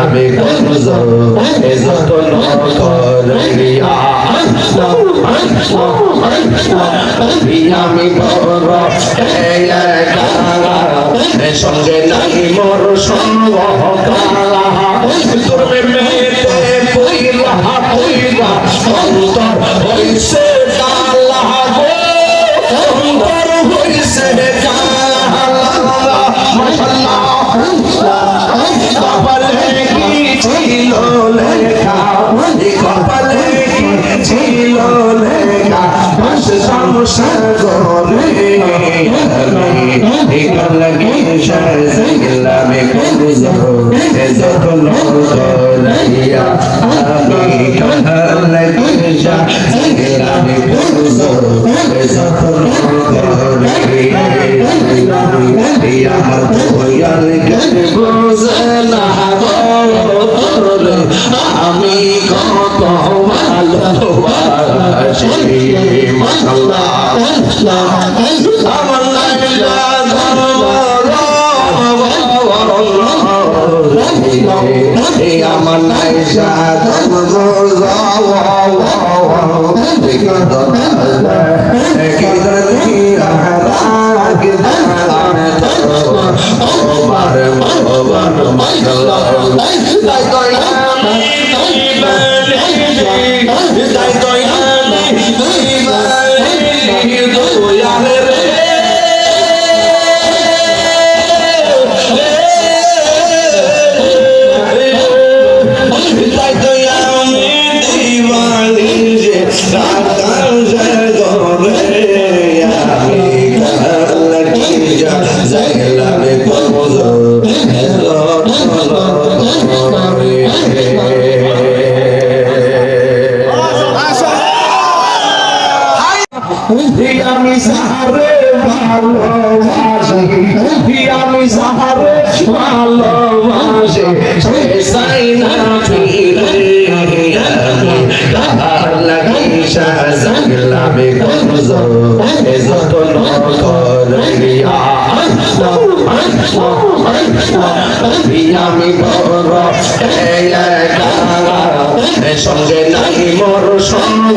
আমি করজ এ যতন করিয়া আমি বড় সঙ্গে নাই মোর সঙ্গ তোর মেয়েতে পইলা পইলা, অন্তর হইছে সংসাগরে একাল লাগে সাজলামে কুজো এ যতন করিয়া আমি কাল লাগে সাজলামে কুজো এ যতন করিয়া আমার দয়াল কে বুঝলা গো আমি কত ভালোবাসি আমার ভালোবাসি আমি সাহারে ভালোবাসি সে সাই না ফিরে আমি তাহার লাগি সাজাইলামে গরজ এ যতন করিয়া আমি বড় সঙ্গে নাই মোর সঙ্গ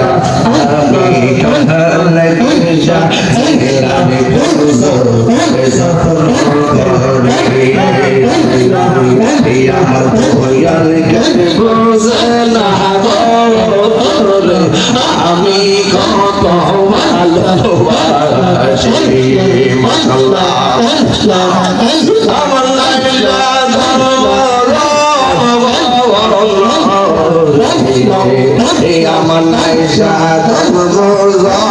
কুজো এ যতন করিয়া আমি কাল লাগে সাজলামে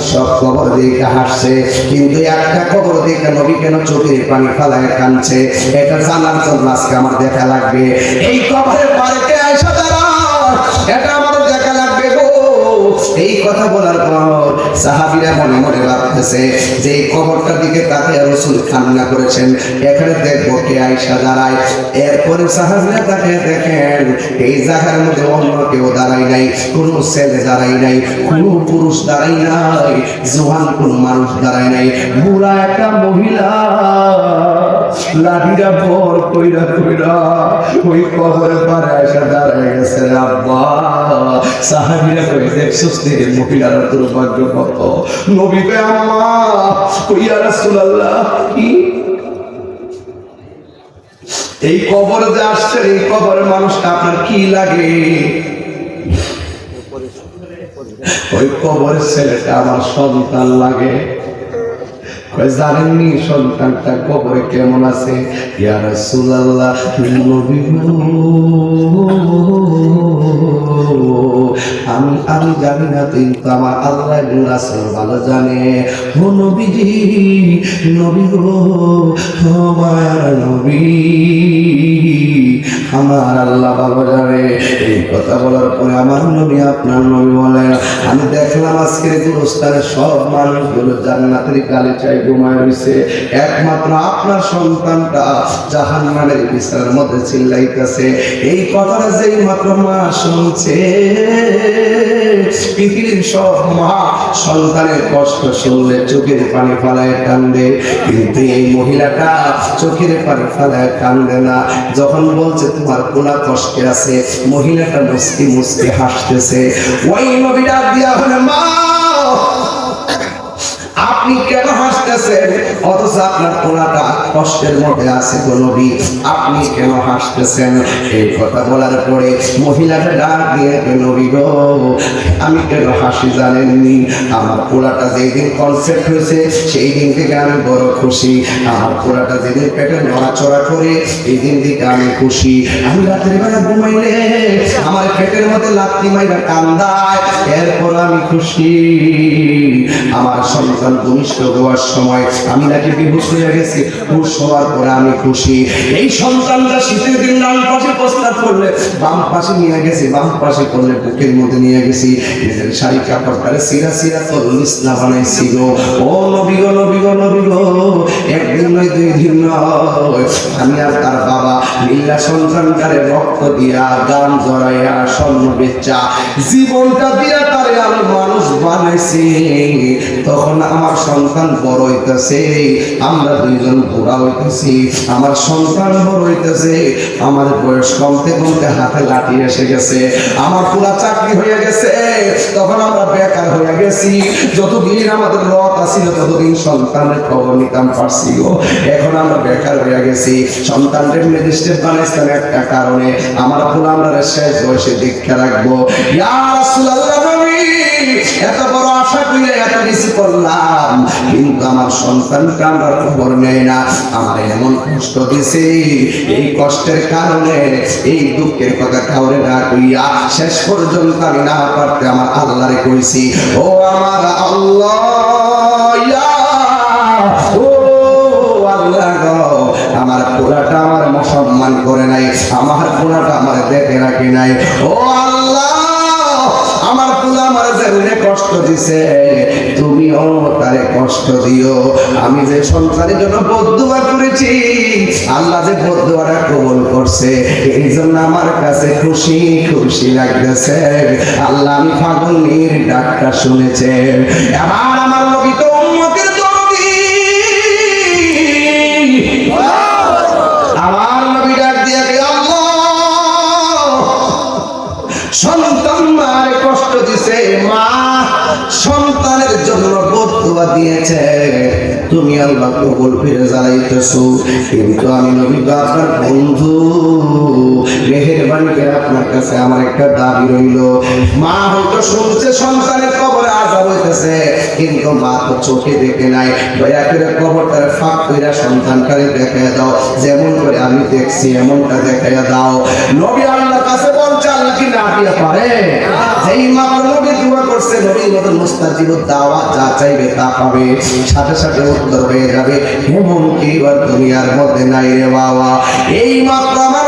সব কবর দিকে হাসছে কিন্তু একটা কবর দিকে নবী কেন চোখের পানি ফালায় কানছে এটা জানার জন্য আজকে আমার দেখা লাগবে। এই কবরের পারে কে দাঁড়ায় এটা এই কথা বলার পর সাহাবীরা মনে মনে ভাবতেছে যে এই কবরটার দিকে তাকে রসুল কান্না করেছেন। এখানে দেখব কে আয়সা দাঁড়ায়। এরপরে সাহাবীরা তাকে দেখেন, এই জায়গার মধ্যে অন্য কেউ দাঁড়ায় নাই, কোনো ছেলে দাঁড়ায় নাই, কোনো পুরুষ দাঁড়ায় নাই, জোয়ান কোনো মানুষ দাঁড়ায় নাই। বুড়া একটা মহিলা, লাঠিটা ভর কইরা কইরা ওই কবরের পারে এসে দাঁড়ায় গেছে। আব্বা, সাহাবীরা কই দেখছস মহিলারা দুর্ভাগ্য কত? নবী আম্মা কইয়া কি? এই কবর যে আসছে, এই কবরের মানুষটা আপনার কি লাগে? ওই কবরের ছেলেটা আমার সন্তান লাগে। জানেননি সন্তানটা কবরে কেমন আছে? ইয়া রাসূলুল্লাহ নবী গো, আমি আমি জানি না কিন্তু আমার আল্লাহ এবং রাসূল ভালো জানে। ও নবীজি নবী গো ও নবী আমার আল্লাহ ভালো জানে। এই কথা বলার পরে আমার নবী আপনার নবী বলেন আমি দেখলাম আজকের গুরুস্থানে সব মানুষগুলো জান্নাতের গালি চাই ঘুমায় রয়েছে। একমাত্র আপনার সন্তানটা জাহান্নামের বিছানার মধ্যে চিল্লাইতেছে। এই কথাটা যেই মাত্র মা শুনছে, পৃথিবীর সব মা সন্তানের কষ্ট শুনলে চোখের পানি ফালায় কান্দে। কিন্তু এই মহিলাটা চোখের পানি ফালায় কান্দে না। যখন বলছে, তোমার কোনা কষ্টে আছে। মহিলাটা মুস্কি মুস্কি হাসতেছে। ওই নবীরা দিয়া হলে মা! আপনি কেন হাসতেছেন? অথচ আপনার কোনাটা কষ্টের মধ্যে আছে গো আপনি কেন হাসতেছেন? এই কথা বলার পরে মহিলাটা ডাক দিয়ে নবী গো, আমি কেন হাসি জানেননি? আমার পোড়াটা যেই দিন কনসেপ্ট হয়েছে সেই দিন থেকে আমি বড় খুশি। আমার পোড়াটা যেদিন পেটে নড়াচড়া করে এই দিন থেকে আমি খুশি। আমি রাতের বেলা ঘুমাইলে আমার পেটের মধ্যে লাত্তি মাইরা কান্দায়, এরপর আমি খুশি। আমার সন্তান ভূমিষ্ঠ হওয়ার সময় আমি নাকি বিহুশ হয়ে গেছি হুশ হওয়ার পরে আমি খুশি। এই সন্তানটা শীতের দিন ডান পাশে প্রস্তাব করলে, বাম পাশে নিয়ে গেছি, বাম পাশে করলে বুকের মধ্যে নিয়ে গেছি। নিজের শাড়ি কাপড় তারে সিরা সিরা তরুলিস না বানাইছি গো। ও নবী গো নবী গো নবী গো, একদিন নয়, দুই দিন নয়। আমি আর তার বাবা লীলা সন্তানটারে রক্ত দিয়া, গান জড়াইয়া স্বর্ণ বেচা। জীবনটা দিয়া তারে আমি মানুষ বানাইছি। তখন আমার সন্তান বড় হইতেছে, আমরা দুইজন বুড়া হইতেছি, আমার সন্তান বড় হইতেছে, আমার বয়স কমতে কমতে হাতে লাঠি এসে গেছে, আমার পুরা চাকরি হয়ে গেছে, তখন আমরা বেকার হয়ে গেছি, যতদিন আমাদের রথ আসিল ততদিন সন্তানের খবর নিতাম পারছি এখন আমরা বেকার হয়ে গেছি, সন্তানদের ম্যাজিস্ট্রেট বানাইছিলাম একটা কারণে, আমার পুরো আমরা শেষ বয়সে দীক্ষা রাখব। ইয়া রাসূলুল্লাহ, নবী! এত বড় আশা কইলে এত কিছু করলাম, কিন্তু আমার সন্তানকে আমার খবর নেয় না। আমার এমন কষ্ট দিছে। এই কষ্টের কারণে, এই দুঃখের কথা কাউরে না কইয়া শেষ পর্যন্ত আমি না পারতে আমার আল্লাহরে কইছি। ও আমার আল্লাহ আমার পোড়াটা আমার সম্মান করে নাই, আমার পোড়াটা আমার দেখে রাখে নাই। ও আল্লাহ! পোলা কষ্ট দিছে। তুমিও তারে কষ্ট দিও। আমি যে সন্তানের জন্য বদুয়া করেছি, আল্লাহ যে বদুয়াটা কবুল করছে এই জন্য আমার কাছে খুশি খুশি লাগতেছে। আল্লাহ আমি ফাগুনির ডাকটা শুনেছে। এবার বদুয়া দিয়েছে। তুমি আল্লাহ কবুল ফিরে জ্বালাইতেছো কিন্তু আমি নবী আপনার বন্ধু মেহেরবানি করে আপনার কাছে আমার একটা দাবি রইল। মা হয়তো শুনছে, সন্তানের কবরে আজাব হইতেছে, কিন্তু মা তো চোখে দেখে নাই। দয়া করে কবরটার ফাঁক কইরা সন্তানটারে দেখায় দাও। যেমন করে আমি দেখছি, এমনটা দেখাইয়া দাও। নবী আল্লাহর কাছে নবীর মতন মুস্তাজিব দাওয়া যা চাইবে তা পাবে। সাথে সাথে উত্তর হয়ে যাবে এমন কি এবার দুনিয়ার মধ্যে নাই রে বাবা? এই মাত্র আমার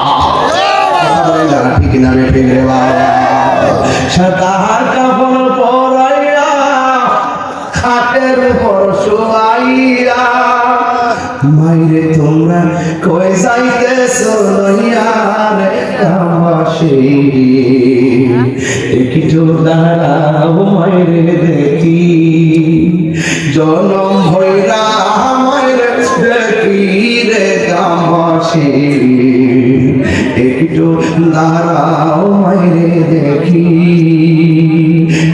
না, ঠিক না রে ঠিক রে বাবা সাদা কাপড় পরাইয়া খাটের উপর শোয়াইয়া মাইরে তোমরা কই যাইতেছো দাঁড়াও মাইরে দেখি। জনম মাইরে দেখি রে একটু দাঁড়াও মাইরে দেখি।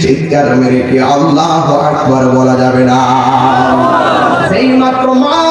চিৎকার মেরে কি আল্লাহ আকবার বলা যাবে না? সেই মাত্র মা